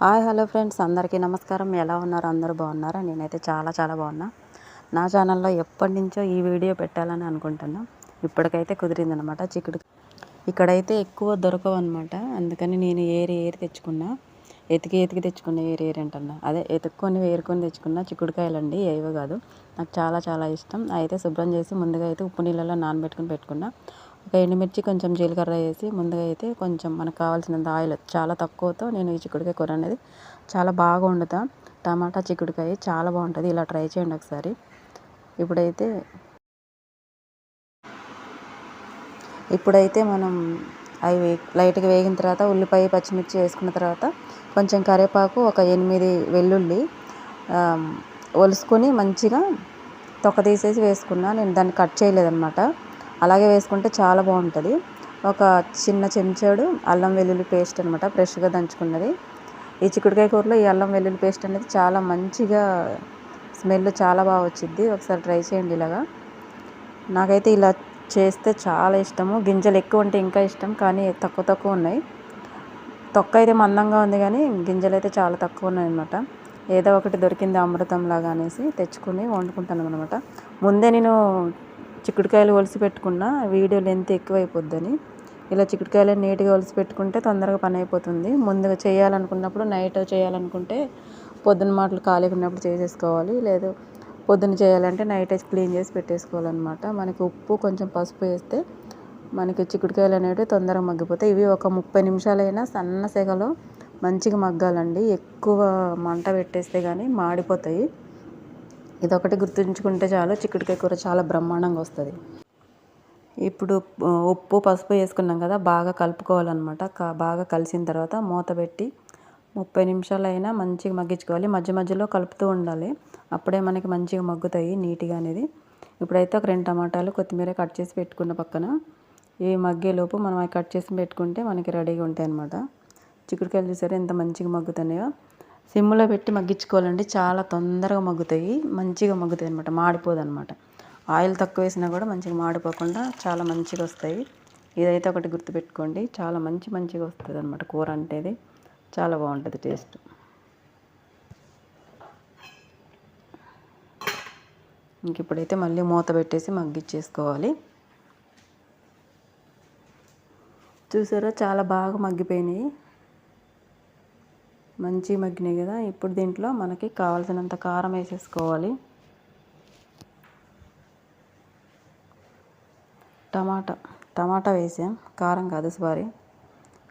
Hi hello friends. అందరికీ నమస్కారం. ఎలా ఉన్నారు? అందరూ బాగున్నారా? నేనైతే చాలా చాలా బాగున్నా. నా ఛానల్లో ఎప్పటి నుంచో ఈ వీడియో పెట్టాలని అనుకుంటున్నా. ఇప్పటికైతే కుదిరిందనమాట చిక్కుడు. ఇక్కడైతే ఎక్కువ దొరకవు అనమాట అందుకని నేను ఏరి ఏరి తెచ్చుకున్నా. ఎతికి ఎతికి తెచ్చుకున్న ఏరి ఏరి అంటున్నా. అదే ఎతుక్కొని వేరుకొని తెచ్చుకున్న చిక్కుడుకాయలండి. ఏవో కాదు. నాకు చాలా చాలా ఇష్టం. అయితే శుభ్రం చేసి ముందుగా అయితే ఉప్పు నీళ్ళలో నానబెట్టుకుని పెట్టుకున్నా. ఒక ఎండుమిర్చి కొంచెం జీలకర్ర వేసి ముందుగా అయితే కొంచెం మనకు కావాల్సినంత ఆయిల్ చాలా తక్కువతో నేను ఈ చిక్కుడుకాయ కూర అనేది చాలా బాగా వండుతా. టమాటా చిక్కుడుకాయ చాలా బాగుంటుంది. ఇలా ట్రై చేయండి ఒకసారి. ఇప్పుడైతే ఇప్పుడైతే మనం అవి లైట్గా వేగిన తర్వాత ఉల్లిపాయ పచ్చిమిర్చి వేసుకున్న తర్వాత కొంచెం కరివేపాకు ఒక ఎనిమిది వెల్లుల్లి ఒలుసుకొని మంచిగా తొక్క తీసేసి వేసుకున్నా. నేను దాన్ని కట్ చేయలేదన్నమాట. అలాగే వేసుకుంటే చాలా బాగుంటుంది. ఒక చిన్న చెంచాడు అల్లం వెల్లుల్లి పేస్ట్ అనమాట ఫ్రెష్గా దంచుకున్నది. ఈ చిక్కుడుకాయ కూరలో ఈ అల్లం వెల్లుల్లి పేస్ట్ అనేది చాలా మంచిగా స్మెల్ చాలా బాగా వచ్చింది ఒకసారి ట్రై చేయండి ఇలాగా. నాకైతే ఇలా చేస్తే చాలా ఇష్టము. గింజలు ఎక్కువ ఉంటే ఇంకా ఇష్టం కానీ తక్కువ తక్కువ ఉన్నాయి. తొక్క అయితే మందంగా ఉంది కానీ గింజలు అయితే చాలా తక్కువ ఉన్నాయి అనమాట ఏదో ఒకటి దొరికింది అమృతంలాగా అనేసి తెచ్చుకుని వండుకుంటాను అనమాట ముందే నేను చిక్కుడుకాయలు ఒలిసి పెట్టుకున్న వీడియో లెంత్ ఎక్కువైపోద్దని. ఇలా చిక్కుడుకాయలు నీట్గా ఒలిసి పెట్టుకుంటే తొందరగా పని అయిపోతుంది ముందుగా చేయాలనుకున్నప్పుడు నైట్ చేయాలనుకుంటే పొద్దున్న మాటలు ఖాళీగా ఉన్నప్పుడు చేసేసుకోవాలి. లేదు పొద్దున్న చేయాలంటే నైట్ వేసి క్లీన్ చేసి పెట్టేసుకోవాలన్నమాట. మనకి ఉప్పు కొంచెం పసుపు వేస్తే మనకి చిక్కుడుకాయలు అనేవి తొందరగా మగ్గిపోతాయి. ఇవి ఒక ముప్పై నిమిషాలైనా సన్న సెగలో మంచిగా మగ్గాలండి. ఎక్కువ మంట పెట్టేస్తే కానీ మాడిపోతాయి. ఇదొకటి గుర్తుంచుకుంటే చాలు. చిక్కుడుకాయ కూర చాలా బ్రహ్మాండంగా వస్తుంది. ఇప్పుడు ఉప్పు పసుపు వేసుకున్నాం కదా బాగా కలుపుకోవాలన్నమాట. బాగా కలిసిన తర్వాత మూత పెట్టి ముప్పై నిమిషాలు అయినా మంచిగా మగ్గించుకోవాలి. మధ్య మధ్యలో కలుపుతూ ఉండాలి. అప్పుడే మనకి మంచిగా మగ్గుతాయి నీట్గా అనేది. ఇప్పుడైతే ఒక రెండు టమాటాలు కొత్తిమీర కట్ చేసి పెట్టుకున్న పక్కన ఈ మగ్గేలోపు మనం అవి కట్ చేసి పెట్టుకుంటే మనకి రెడీగా ఉంటాయి అన్నమాట చిక్కుడుకాయలు చూసారా ఎంత మంచిగా మగ్గుతున్నాయో? సిమ్లో పెట్టి మగ్గించుకోవాలండి. చాలా తొందరగా మగ్గుతాయి. మంచిగా మగ్గుతాయి అనమాట మాడిపోదు అనమాట ఆయిల్ తక్కువ వేసినా కూడా మంచిగా మాడిపోకుండా చాలా మంచిగా వస్తాయి. ఇదైతే ఒకటి గుర్తుపెట్టుకోండి. చాలా మంచి మంచిగా వస్తుంది అనమాట కూర అంటేది. చాలా బాగుంటుంది టేస్ట్. ఇంక ఇప్పుడైతే మళ్ళీ మూత పెట్టేసి మగ్గిచ్చేసుకోవాలి. చూసారా? చాలా బాగా మగ్గిపోయినాయి. మంచి మగ్గినాయి కదా ఇప్పుడు దీంట్లో మనకి కావాల్సినంత కారం వేసేసుకోవాలి. టమాటా టమాటా వేసాం. కారం కాదు సారీ.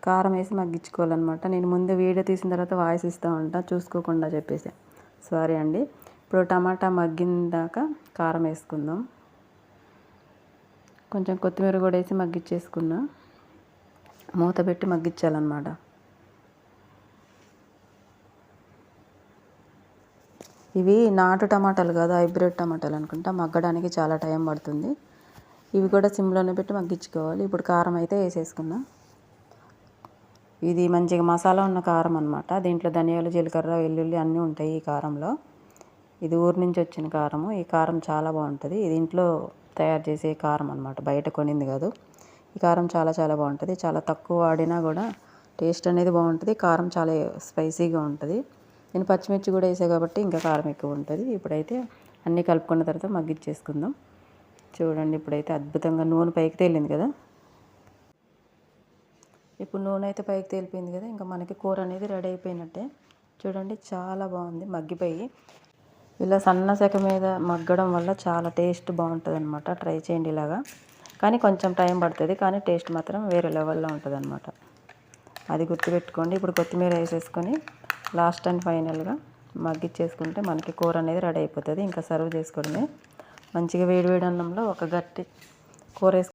కారం వేసి మగ్గించుకోవాలన్నమాట. నేను ముందు వీడియో తీసిన తర్వాత వాయిస్ ఇస్తూ ఉంటా చూసుకోకుండా చెప్పేసి. సారీ అండి. ఇప్పుడు టమాటా మగ్గిందాక కారం వేసుకుందాం. కొంచెం కొత్తిమీర కూడా వేసి మగ్గిచ్చేసుకున్నా మూత పెట్టి మగ్గించాలన్నమాట. ఇవి నాటు టమాటాలు కాదు హైబ్రిడ్ టమాటాలు అనుకుంటా. మగ్గడానికి చాలా టైం పడుతుంది. ఇవి కూడా సిమ్లోనే పెట్టి మగ్గించుకోవాలి. ఇప్పుడు కారం అయితే వేసేసుకున్నా. ఇది మంచిగా మసాలా ఉన్న కారం అనమాట దీంట్లో ధనియాలు జీలకర్ర వెల్లుల్లి అన్నీ ఉంటాయి ఈ కారంలో. ఇది ఊరి నుంచి వచ్చిన కారము. ఈ కారం చాలా బాగుంటుంది. ఇది ఇంట్లో తయారు చేసే కారం అనమాట బయట కొనింది కాదు. ఈ కారం చాలా చాలా బాగుంటుంది. చాలా తక్కువ వాడినా కూడా టేస్ట్ అనేది బాగుంటుంది. కారం చాలా స్పైసీగా ఉంటుంది. నేను పచ్చిమిర్చి కూడా వేసా కాబట్టి ఇంకా కారం ఎక్కువ ఉంటుంది. ఇప్పుడైతే అన్నీ కలుపుకున్న తర్వాత మగ్గిచ్చేసుకుందాం. చూడండి ఇప్పుడైతే అద్భుతంగా నూనె పైకి తేలింది కదా. ఇప్పుడు నూనె అయితే పైకి తేలిపోయింది కదా ఇంకా మనకి కూర అనేది రెడీ అయిపోయినట్టే. చూడండి చాలా బాగుంది మగ్గిపోయి. ఇలా సన్న సెక మీద మగ్గడం వల్ల చాలా టేస్ట్ బాగుంటుంది అనమాట ట్రై చేయండి ఇలాగా. కానీ కొంచెం టైం పడుతుంది కానీ టేస్ట్ మాత్రం వేరే లెవెల్లో ఉంటుంది అనమాట అది గుర్తుపెట్టుకోండి. ఇప్పుడు కొత్తిమీర వేసేసుకొని లాస్ట్ అండ్ ఫైనల్గా మగ్గిచ్చేసుకుంటే మనకి కూర అనేది రెడీ అయిపోతుంది. ఇంకా సర్వ్ చేసుకోవడమే. మంచిగా వేడి వేడి అన్నంలో ఒక గట్టి కూర